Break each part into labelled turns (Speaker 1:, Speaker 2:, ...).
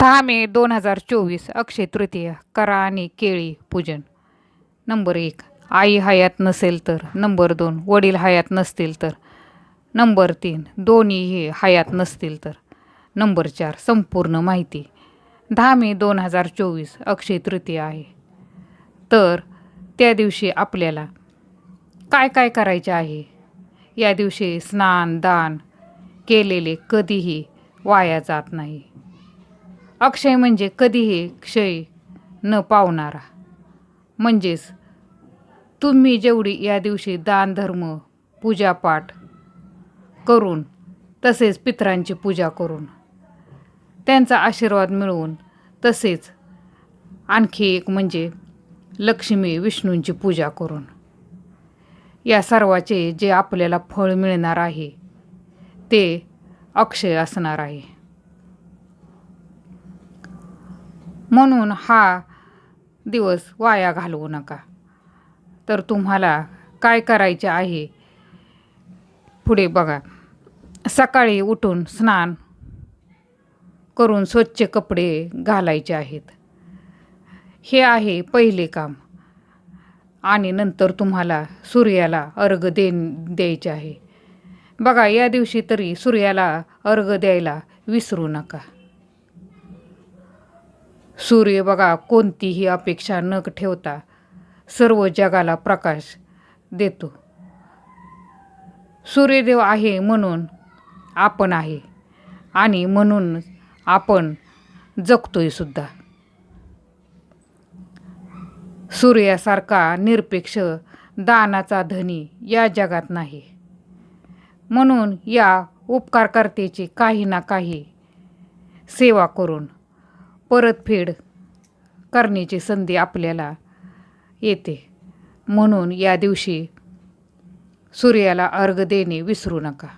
Speaker 1: दहा मे दोन हजार चोवीस अक्षय तृतीय करा आणि केळी पूजन. नंबर एक आई हयात नसेल तर. नंबर दोन वडील हयात नसतील तर. नंबर तीन दोन्हीही हयात नसतील तर. नंबर चार संपूर्ण माहिती. दहा मे दोन हजार चोवीस अक्षय तृतीय आहे. तर त्या दिवशी आपल्याला काय काय करायचे आहे? या दिवशी स्नान दान केलेले कधीही वाया जात नाही. अक्षय म्हणजे कधीही क्षय न पावणारा. म्हणजेच तुम्ही जेवढी या दिवशी दानधर्म पूजापाठ करून तसेच पितरांची पूजा करून त्यांचा आशीर्वाद मिळवून तसेच आणखी एक म्हणजे लक्ष्मी विष्णूंची पूजा करून. या सर्वाचे जे आपल्याला फळ मिळणार आहे ते अक्षय असणार आहे. म्हणून हा दिवस वाया घालवू नका. तर तुम्हाला काय करायचे आहे? पुढे बघा. सकाळी उठून स्नान करून स्वच्छ कपडे घालायचे आहेत. हे आहे पहिले काम. आणि नंतर तुम्हाला सूर्याला अर्घ दे द्यायचे आहे. बघा या दिवशी तरी सूर्याला अर्घ द्यायला विसरू नका. सूर्य बघा कोणतीही अपेक्षा न ठेवता सर्व जगाला प्रकाश देतो. सूर्यदेव आहे म्हणून आपण आहे आणि म्हणून आपण जगतोय सुद्धा. सूर्यासारखा निरपेक्ष दानाचा धनी या जगात नाही. म्हणून या उपकारकर्त्याची काही ना काही सेवा करून परतफेड करण्याची संधी आपल्याला येते. म्हणून या दिवशी सूर्याला अर्घ देणे विसरू नका.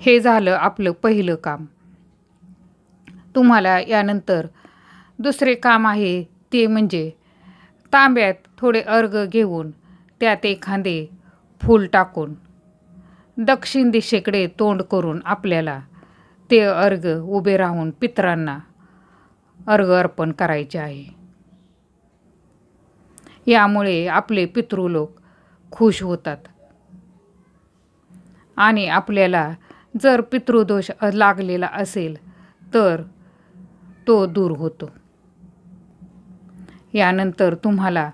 Speaker 1: हे झालं आपलं पहिलं काम. तुम्हाला यानंतर दुसरे काम आहे ते म्हणजे तांब्यात थोडे अर्घ घेऊन त्यात एखादे फूल टाकून दक्षिण दिशेकडे तोंड करून आपल्याला ते अर्घ उभे राहून पितरांना अर्घ अर्पण करायचे आहे. यामुळे आपले पितृलोक खुश होतात. आणि आपल्याला जर पितृदोष लागलेला असेल तर तो दूर होतो. यानंतर तुम्हाला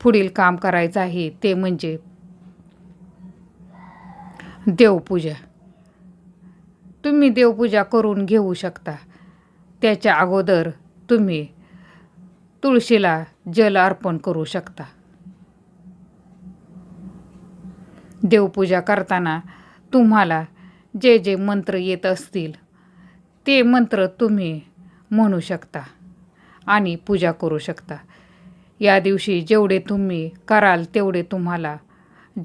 Speaker 1: पुढील काम करायचं आहे ते म्हणजे देवपूजा. तुम्ही देवपूजा करून घेऊ शकता. त्याच्या अगोदर तुम्ही तुळशीला जल अर्पण करू शकता. देवपूजा करताना तुम्हाला जे जे मंत्र येत असतील ते मंत्र तुम्ही म्हणू शकता आणि पूजा करू शकता. या दिवशी जेवढे तुम्ही कराल तेवढे तुम्हाला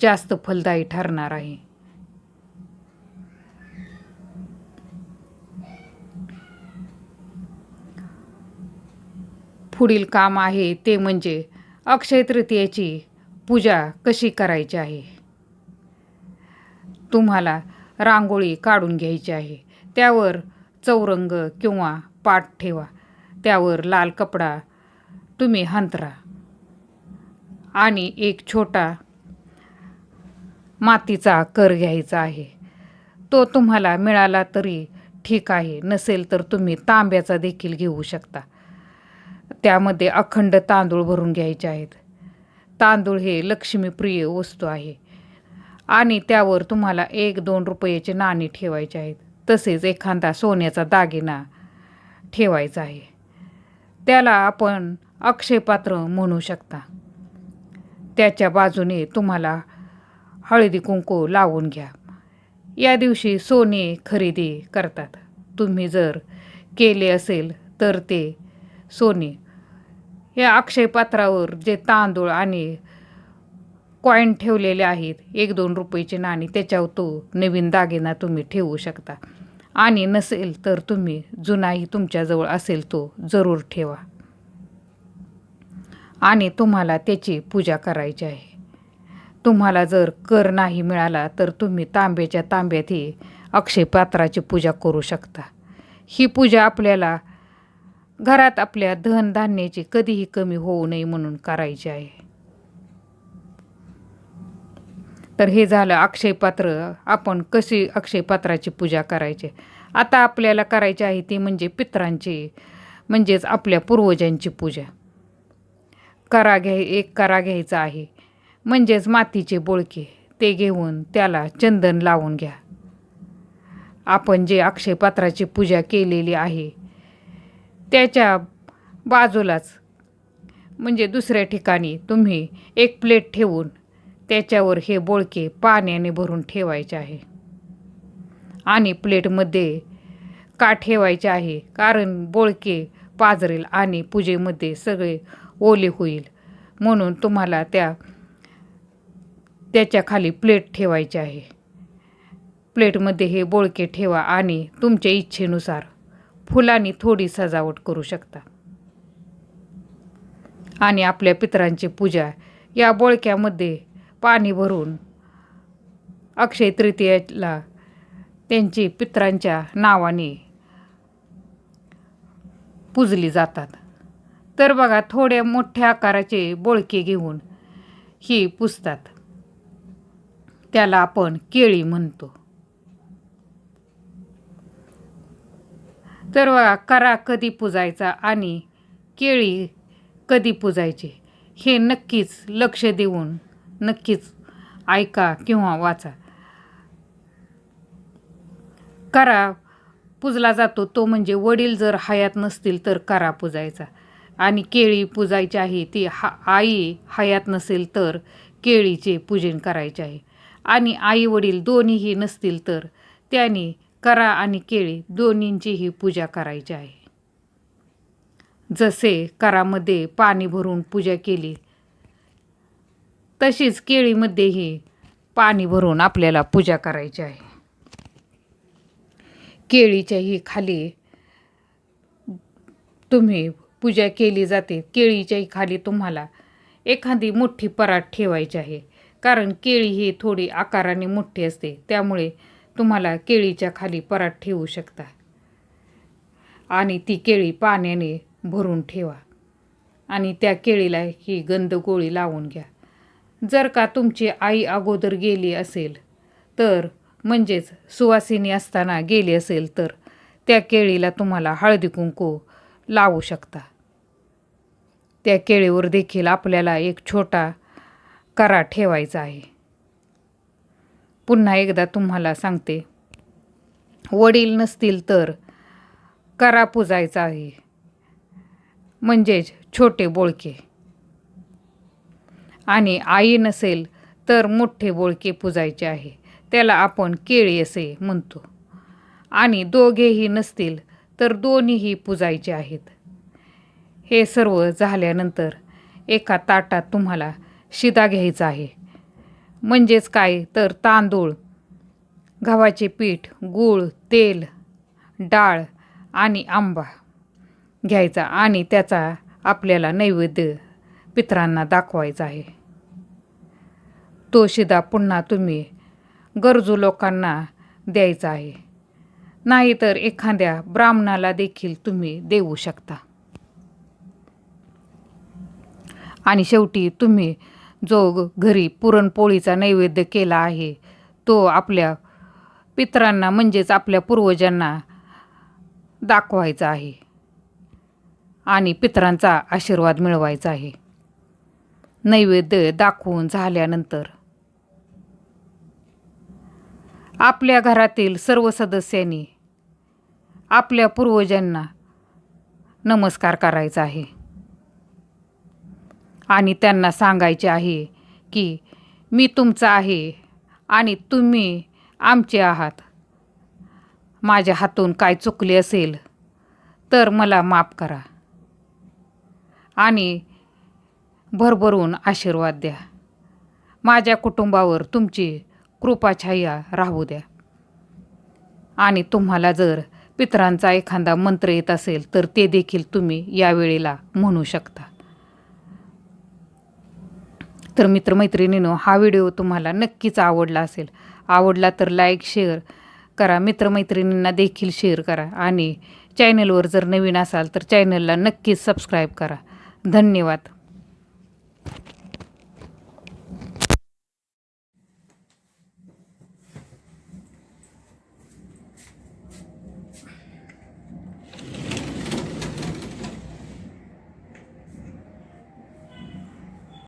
Speaker 1: जास्त फलदायी ठरणार आहे. पुढील काम आहे ते म्हणजे अक्षय तृतीयेची पूजा कशी करायची आहे? तुम्हाला रांगोळी काढून घ्यायची आहे. त्यावर चौरंग किंवा पाठ ठेवा. त्यावर लाल कपडा तुम्ही हंतरा. आणि एक छोटा मातीचा कर घ्यायचा आहे. तो तुम्हाला मिळाला तरी ठीक आहे. नसेल तर तुम्ही तांब्याचा देखील घेऊ शकता. त्यामध्ये अखंड तांदूळ भरून घ्यायचे आहेत. तांदूळ हे लक्ष्मीप्रिय वस्तू आहे. आणि त्यावर तुम्हाला एक दोन रुपयाचे नाणी ठेवायचे आहेत. तसेच एखादा सोन्याचा दागिना ठेवायचा आहे. त्याला आपण अक्षयपात्र म्हणू शकता. त्याच्या बाजूने तुम्हाला हळदी कुंकू लावून घ्या. या दिवशी सोने खरेदी करतात. तुम्ही जर केले असेल तर ते सोने. या अक्षयपात्रावर जे तांदूळ आणि कॉईन ठेवलेले आहेत एक दोन रुपयाची नाणी त्याच्यावर तो नवीन दागिना तुम्ही ठेवू शकता. आणि नसेल तर तुम्ही जुनाही तुमच्याजवळ असेल तो जरूर ठेवा. आणि तुम्हाला त्याची पूजा करायची आहे. तुम्हाला जर कर नाही मिळाला तर तुम्ही तांब्याच्या तांब्यातही अक्षयपात्राची पूजा करू शकता. ही पूजा आपल्याला घरात आपल्या धनधान्याची कधीही कमी होऊ नये म्हणून करायची आहे. तर हे झालं अक्षयपात्र आपण कशी अक्षयपात्राची पूजा करायची? आता आपल्याला करायची आहे ती म्हणजे पित्रांची म्हणजेच आपल्या पूर्वजांची पूजा. करा घ्याय एक करा घ्यायचा आहे. म्हणजेच मातीचे बोळके ते घेऊन त्याला चंदन लावून घ्या. आपण जे अक्षयपात्राची पूजा केलेली आहे त्याच्या बाजूलाच म्हणजे दुसऱ्या ठिकाणी तुम्ही एक प्लेट ठेवून त्याच्यावर हे बोळके पाण्याने भरून ठेवायचे आहे. आणि प्लेटमध्ये का ठेवायचे आहे? कारण बोळके पाजरेल आणि पूजेमध्ये सगळे ओले होईल. म्हणून तुम्हाला त्या त्याच्याखाली प्लेट ठेवायची आहे. प्लेटमध्ये हे बोळके ठेवा आणि तुमच्या इच्छेनुसार फुलांनी थोडी सजावट करू शकता. आणि आपल्या पितरांची पूजा या बोळक्यामध्ये पाणी भरून अक्षय तृतीयेला त्यांची पितरांच्या नावाने पूजली जातात. तर बघा थोड्या मोठ्या आकाराचे बोळके घेऊन ही पुजतात त्याला आपण केळी म्हणतो. तर करा कधी पुजायचा आणि केळी कधी पुजायची हे नक्कीच लक्ष देऊन नक्कीच ऐका किंवा वाचा. करा पुजला जातो तो म्हणजे वडील जर हयात नसतील तर करा पुजायचा. आणि केळी पुजायची आहे ती हा आई हयात नसेल तर केळीचे पूजन करायचे आहे. आणि आई वडील दोन्हीही नसतील तर त्यांनी करा आणि केळी दोन्हींचीही पूजा करायची आहे. जसे करामध्ये पाणी भरून पूजा केली तशीच केळीमध्येही पाणी भरून आपल्याला पूजा करायची आहे. केळीच्याही खाली तुम्ही पूजा केली जाते केळीच्याही खाली तुम्हाला एखादी मोठी परात ठेवायची आहे. कारण केळी ही थोडी आकाराने मोठी असते त्यामुळे तुम्हाला केळीच्या खाली परात ठेवू शकता. आणि ती केळी पाण्याने भरून ठेवा. आणि त्या केळीला ही गंध गोळी लावून घ्या. जर का तुमची आई अगोदर गेली असेल तर म्हणजेच सुवासिनी असताना गेली असेल तर त्या केळीला तुम्हाला हळदी कुंकू लावू शकता. त्या केळीवर देखील आपल्याला एक छोटा करा ठेवायचा आहे. पुन्हा एकदा तुम्हाला सांगते. वडील नसतील तर करा पुजायचा आहे. म्हणजेच छोटे बोळके. आणि आई नसेल तर मोठे बोळके पुजायचे आहे. त्याला आपण केळी असे म्हणतो. आणि दोघेही नसतील तर दोन्हीही पुजायचे आहेत. हे सर्व झाल्यानंतर एका ताटात तुम्हाला शिदा घ्यायचा आहे. म्हणजेच काय? तर तांदूळ गव्हाचे पीठ गूळ तेल डाळ आणि आंबा घ्यायचा आणि त्याचा आपल्याला नैवेद्य पितरांना दाखवायचा आहे. तो शिदा पुन्हा तुम्ही गरजू लोकांना द्यायचा आहे. नाहीतर एखाद्या ब्राह्मणाला देखील तुम्ही देऊ शकता. आणि शेवटी तुम्ही जो घरी पुरणपोळीचा नैवेद्य केला आहे तो आपल्या पित्रांना म्हणजेच आपल्या पूर्वजांना दाखवायचा आहे आणि पित्रांचा आशीर्वाद मिळवायचा आहे. नैवेद्य दाखवून झाल्यानंतर आपल्या घरातील सर्व सदस्यांनी आपल्या पूर्वजांना नमस्कार करायचा आहे. आणि त्यांना सांगायचे आहे की मी तुमचा आहे आणि तुम्ही आमचे आहात. माझ्या हातून काय चुकले असेल तर मला माफ करा आणि भरभरून आशीर्वाद द्या. माझ्या कुटुंबावर तुमची कृपाछाया राहू द्या. आणि तुम्हाला जर पितरांचा एखादा मंत्र येत असेल तर ते देखील तुम्ही यावेळेला म्हणू शकता. तर मित्रमैत्रिणीनो हा व्हिडिओ तुम्हाला नक्कीच आवडला असेल. आवडला तर लाईक शेअर करा. मित्रमैत्रिणींना देखील शेअर करा. आणि चॅनलवर जर नवीन असाल तर चॅनलला नक्कीच सबस्क्राईब करा. धन्यवाद.